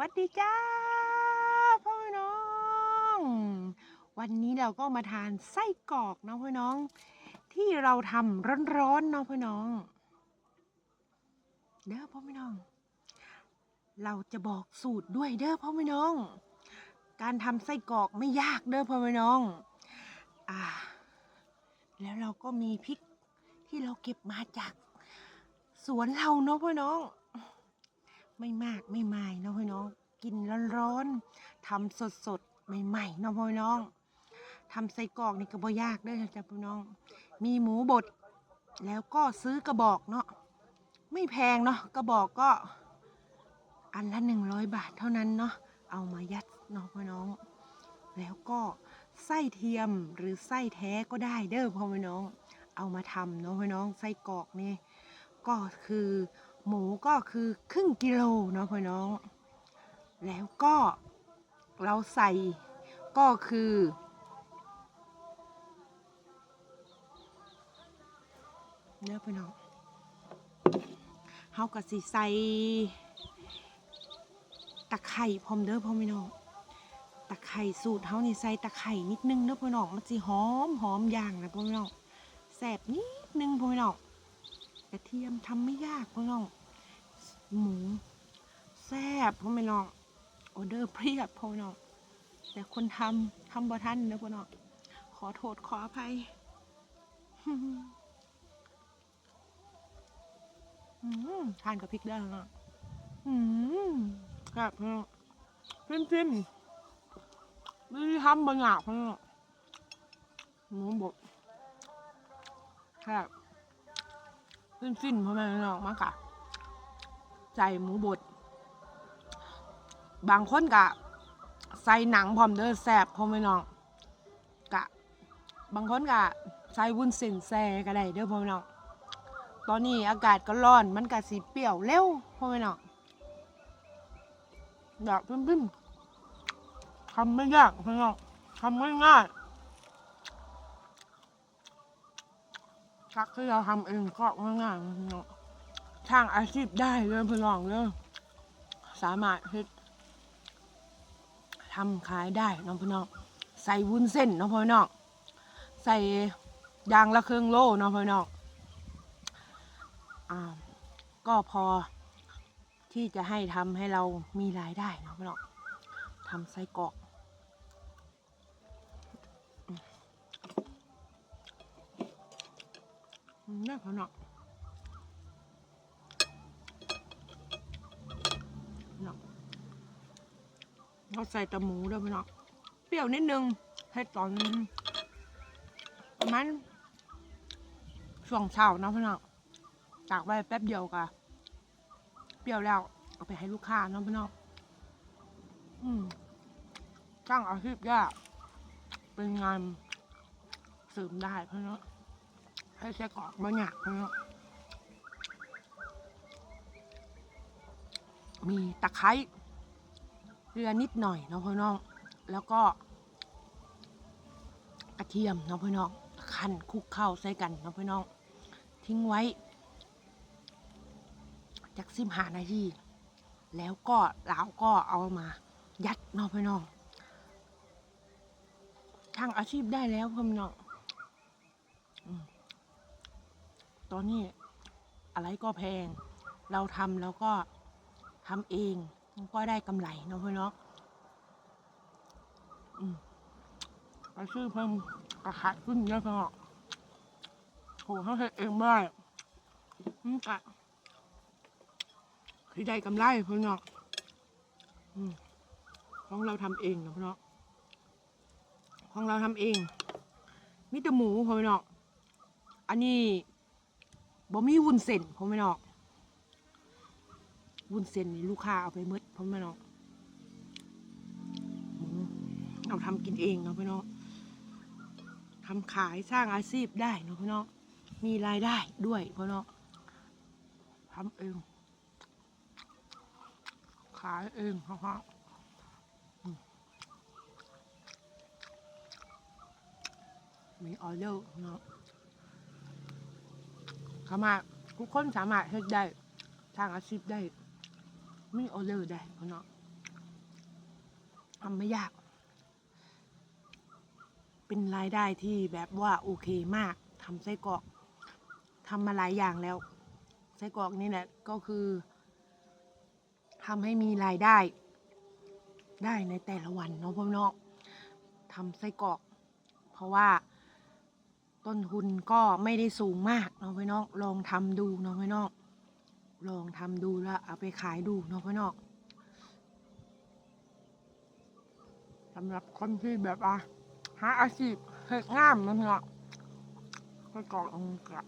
วัสดีจ้าพ่อแม่น้อง วันนี้เราก็มาทานไส้กรอกเนาะพ่อน้อง ที่เราทำร้อนๆเนาะพ่อน้องเด้อพ่อแม่น้อง เราจะบอกสูตรด้วยเด้อพ่อแม่น้อง การทำไส้กรอกไม่ยากเด้อพ่อแม่น้อง อ่า แล้วเราก็มีพริกที่เราเก็บมาจากสวนเราเนาะพ่อน้อง ไม่มากไม่มายเนาะพี่น้อง กินร้อนๆทำสดๆใหม่ๆเนาะพี่น้องทำไส้กรอกนี่ก็บ่ยากเด้อจ้ะพี่น้อง มีหมูบดแล้วก็ซื้อกระบอกเนาะไม่แพงเนาะกระบอกก็อันละหนึ่งร้อยบาทเท่านั้นเนาะเอามายัดเนาะพี่น้อง แล้วก็ไส้เทียมหรือไส้แท้ก็ได้เด้อพ่อแม่น้อง เอามาทำเนาะพี่น้องไส้กรอกนี่ก็คือ หมูก็คือครึ่งกิโลเนาะพ่อน้อง แล้วก็เราใส่ก็คือเนื้อพ่อน้องเฮาก็สิใส่ตะไคร่พร้อมเด้อพ่อแม่น้องตะไคร่สูตรเฮานี่ใส่ตะไคร่นิดนึงเด้อพ่อน้องมันสิหอมหอมอย่างนะพ่อแม่น้องแสบนิดนึงพ่อแม่น้อง ระเทียมทำไม่ยากพ่อน้อง หมูแซ่บพ่อแม่น้องออเดอร์เพียบพ่อน้องแต่คนทำทำบ่ทันเด้อพ่อน้องขอโทษขออภัยอืมทานกับพริกได้แล้วเนาะอืมครับพ่อน้องฟินฟินๆไม่ทำบางอย่างพ่อน้องหมูบดครับ ฟินฟินๆพ่อแม่น้องมากค่ะใส่หมูบด บางคนกะใส่หนังพร้อมเด้อแซบพ่อแม่น้องกะ บางคนกะใส่วุ้นเส้นแซ่ก็ได้เด้อพ่อแม่น้องตอนนี้อากาศก็ร้อนมันกะสีเปรี้ยวเร็วพ่อแม่น้องแบบปิ้มๆทำไม่ยากพ่อแม่น้องทำง่ายๆ ทักที่เราทำเองก็ง่ายๆพ่อแม่น้องทางอาชีพได้เลยพี่น้องเลยสามารถเฮ็ดทำขายได้น้องพี่น้องใส่วุ้นเส้นน้องพี่น้องใส่ยางละครึ่งโล่น้องพี่น้องอ่าก็พอที่จะให้ทำให้เรามีรายได้น้องพี่น้องทำไส้กรอก นี่ยพี่น้อเนาะเราใส่แตะหมูด้วยพี่น้องเปรี้ยวนิดนึงให้ตอนประมาณช่วงเช้านะพี่น้องตากไว้แป๊บเดียวกะเปรี้ยวแล้วเอาไปให้ลูกค้านะพี่น้องอืมจ้างอาชีพยากเป็นงานเสริมได้พี่น้อง ให้ใช้กรอกบางอย่างพี่น้องมีตะไคร้เกลือนิดหน่อยเนาะพ่อน้อง แล้วก็กระเทียมเนาะพ่อน้องคั่นคลุกเข้าใส่กันเนาะพ่อน้อง ทิ้งไว้ จากสิบหานาทีแล้วก็เราก็เอามายัดเนาะพ่อน้องทางอาชีพได้แล้วพ่อน้อง อืม ตอนนี้อะไรก็แพง เราทำแล้วก็ทำเองก็ได้กำไรเนาะพื่นเนาะอืมก็ชื่อเพิ่มกระขาดขึ้นเยอะเนาะโหเขาเฮ็ดเองไม่ได้อืมกะคือได้กำไรเพื่นเนาะอืมของเราทำเองเนาะพื่นเนาะของเราทำเองมีแต่หมูพื่นเนาะอันนี้ บ่มีวุ้นเส้นพ่อนเนาะวุ้นเส้นนี่ลูกค้าเอาไปมืดพราะไม่น้องเราทำกินเองเนาะพี่น้องทำขายสร้างอาชีพได้เนาะพี่น้องมีรายได้ด้วยพี่น้องทำเอง ขายเองเขาฮะมมีออเดอร์เนาะ สามารถทุกคนสามารถเฮ็ดได้ทางอาชีพได้มีออเดอร์ได้พ่อเนาะทำไม่ยาก เป็นรายได้ที่แบบว่าโอเคมากทำไส้กรอกทำมาหลายอย่างแล้ว ไส้กรอกนี่แหละก็คือทำให้มีรายได้ ได้ในแต่ละวันเนาะพ่อน้องทำไส้กรอก เพราะว่า ต้นทุนก็ไม่ได้สูงมากเนาะพี่น้องลองทำดูเนาะพี่น้องลองทำดูแล้วเอาไปขายดูเนาะพี่น้องสำหรับคนที่แบบว่าหาอาชีพเฮ็ดงามนะพี่น้องไส้กรออันนี้ก็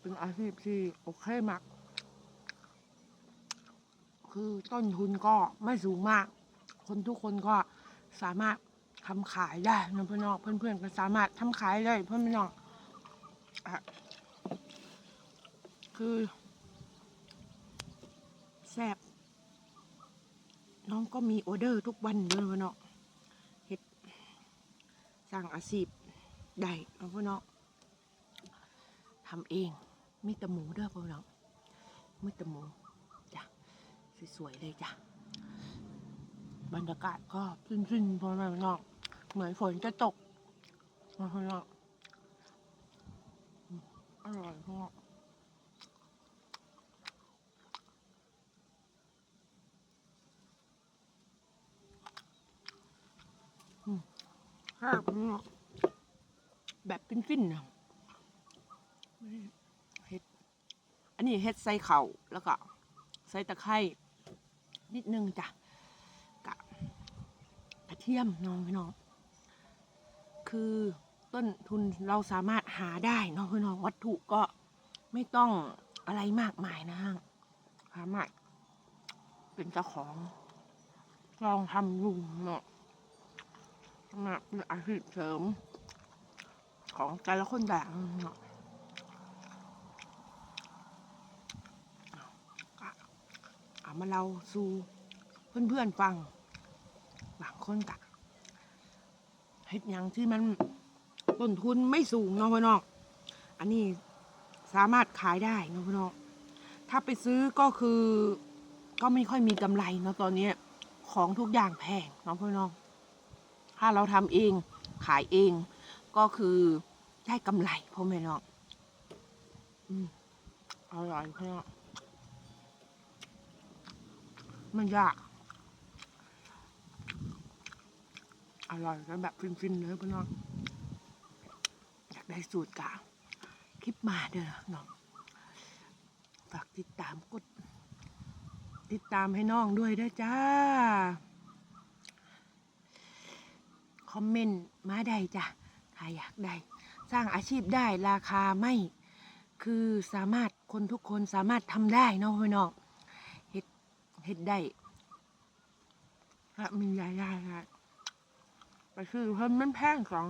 เป็นอาชีพที่โอเคมาก คือต้นทุนก็ไม่สูงมาก คนทุกคนก็สามารถ ทำขายได้นะพี่น้องเพื่อนๆก็สามารถทำขายได้เพื่อนพี่น้องคือแซ่บน้องก็มีออเดอร์ทุกวันเด้อพี่น้องเฮ็ดสร้างอาชีพได้นะพี่น้องทำเองมีแต่หมูเด้อพี่น้องมีแต่หมูจ้ะสวยๆเลยจ้ะบรรยากาศก็ฟินๆพอแม่พี่น้อง เหมือนฝนจะตกมาพี่น้องอืมอร่อยพ่ออืมแซ่บพี่น้องแบบฟินๆนะเฮ็ด อันนี้เฮ็ดใส่เข่าแล้วก็ใส่ตะไคร้นิดนึงจ้ะกะกระเทียมน้องพี่น้อง คือต้นทุนเราสามารถหาได้เน้องพี่น้องวัตถุก็ไม่ต้องอะไรมากมายนะฮะสามารถเป็นเจ้าของลองทำดูเนาะสำหรับเป็นอาชีพเสริม ของแต่ละคนแบบเนาะเอามาเล่าสู่เพื่อนๆฟัง บางคนกะ เฮ็ดหยังที่มันต้นทุนไม่สูงเนาะพี่น้องอันนี้สามารถขายได้เนาะพี่น้องถ้าไปซื้อก็คือ ก็ไม่ค่อยมีกำไรเนาะตอนนี้ของทุกอย่างแพงเนาะพี่น้อง ถ้าเราทำเองขายเอง ก็คือได้กำไรพ่อแม่น้องอืมอร่อยพี่น้องมันยาก อร่อยแล้วแบบฟินๆเลยพี่น้องอยากได้สูตรกะคลิปมาเด้อน้องฝากติดตามกด ติดตามให้น้องด้วยด้จ้า คอมเมนต์มาได้จ้ะถ้าอยากได้ สร้างอาชีพได้ราคาไม่ คือสามารถคนทุกคนสามารถทำได้เนาะพี่น้องเฮ็ดเฮ็ดได้และมีรายได้ได้ แต่คือเพิ่มมันแพงสอง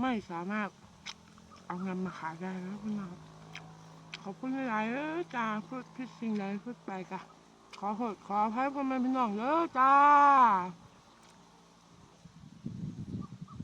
ไม่สามารถเอาเงินมาขายได้นะพี่น้องขอบคุณหลายๆเด้อจ้าพูดพิดสิ่งใดพูดไปกะขอโทษขออภัยพ่อแม่พี่น้องเด้อจ้า